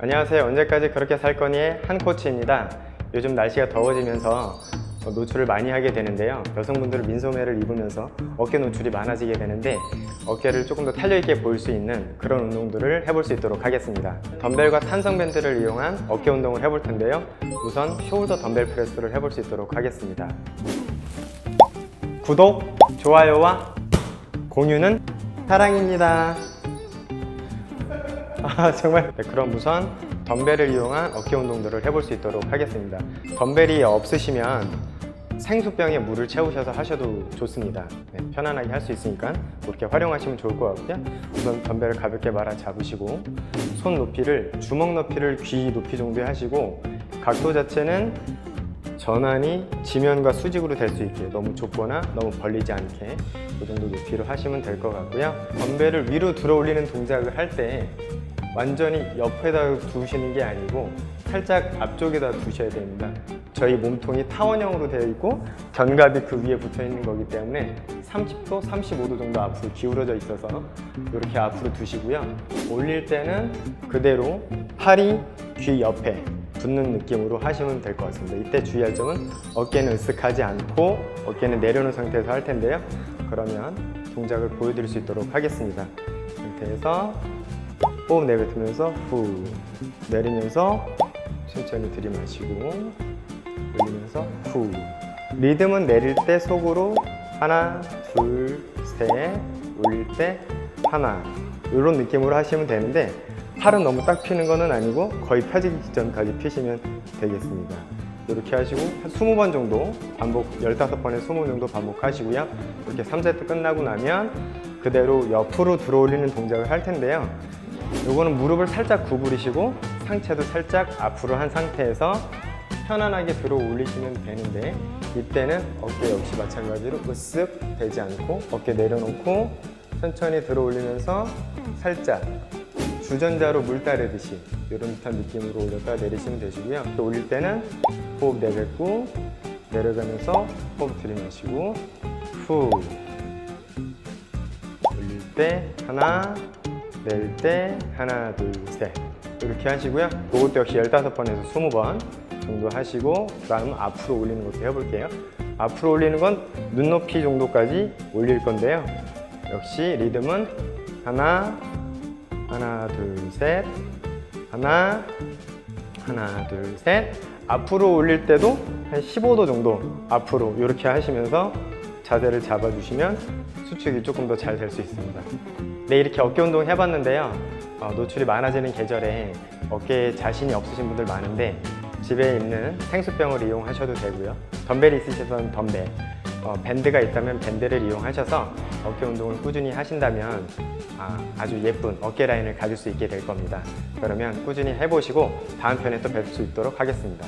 안녕하세요. 언제까지 그렇게 살 거니의 한 코치입니다. 요즘 날씨가 더워지면서 노출을 많이 하게 되는데요. 여성분들은 민소매를 입으면서 어깨 노출이 많아지게 되는데 어깨를 조금 더 탄력 있게 보일 수 있는 그런 운동들을 해볼 수 있도록 하겠습니다. 덤벨과 탄성 밴드를 이용한 어깨 운동을 해볼 텐데요. 우선 숄더 덤벨 프레스를 해볼 수 있도록 하겠습니다. 구독, 좋아요와 공유는 사랑입니다. 아 정말. 네, 그럼 우선 덤벨을 이용한 어깨 운동들을 해볼 수 있도록 하겠습니다. 덤벨이 없으시면 생수병에 물을 채우셔서 하셔도 좋습니다. 네, 편안하게 할 수 있으니까 그렇게 활용하시면 좋을 것 같고요. 우선 덤벨을 가볍게 말아 잡으시고 손 높이를 주먹 높이를 귀 높이 정도에 하시고 각도 자체는 전환이 지면과 수직으로 될 수 있게 너무 좁거나 너무 벌리지 않게 그 정도 높이로 하시면 될 것 같고요. 덤벨을 위로 들어 올리는 동작을 할 때 완전히 옆에다 두시는 게 아니고 살짝 앞쪽에다 두셔야 됩니다 저희 몸통이 타원형으로 되어 있고 견갑이 그 위에 붙어 있는 거기 때문에 30도, 35도 정도 앞으로 기울어져 있어서 이렇게 앞으로 두시고요 올릴 때는 그대로 팔이 귀 옆에 붙는 느낌으로 하시면 될 것 같습니다. 이때 주의할 점은 어깨는 으쓱하지 않고 어깨는 내려놓은 상태에서 할 텐데요. 그러면 동작을 보여드릴 수 있도록 하겠습니다. 이 상태에서 호흡 내뱉으면서 후 내리면서 천천히 들이마시고 올리면서 후 리듬은 내릴 때 속으로 하나 둘셋 올릴 때 하나 이런 느낌으로 하시면 되는데 팔은 너무 딱 피는 거는 아니고 거의 펴지기 직전까지 피시면 되겠습니다. 이렇게 하시고 한 20번 정도 반복 15번에 20번 정도 반복하시고요. 이렇게 3세트 끝나고 나면 그대로 옆으로 들어 올리는 동작을 할 텐데요. 요거는 무릎을 살짝 구부리시고 상체도 살짝 앞으로 한 상태에서 편안하게 들어 올리시면 되는데 이때는 어깨 역시 마찬가지로 으쓱 되지 않고 어깨 내려놓고 천천히 들어 올리면서 살짝 주전자로 물 따르듯이 이런 듯한 느낌으로 올렸다 내리시면 되시고요. 또 올릴 때는 호흡 내뱉고 내려가면서 호흡 들이마시고 후 올릴 때 하나 낼 때 하나 둘 셋 이렇게 하시고요. 그것도 역시 15번에서 20번 정도 하시고 그 다음 앞으로 올리는 것도 해볼게요. 앞으로 올리는 건 눈높이 정도까지 올릴 건데요. 역시 리듬은 하나 하나 둘 셋 하나 하나 둘 셋 앞으로 올릴 때도 한 15도 정도 앞으로 이렇게 하시면서 자세를 잡아주시면 수축이 조금 더 잘 될 수 있습니다. 네 이렇게 어깨 운동 해봤는데요. 어, 노출이 많아지는 계절에 어깨에 자신이 없으신 분들 많은데 집에 있는 생수병을 이용하셔도 되고요. 덤벨이 있으셔서는 덤벨, 어, 밴드가 있다면 밴드를 이용하셔서 어깨 운동을 꾸준히 하신다면 아, 주 예쁜 어깨 라인을 가질 수 있게 될 겁니다. 그러면 꾸준히 해보시고 다음 편에 또 뵐 수 있도록 하겠습니다.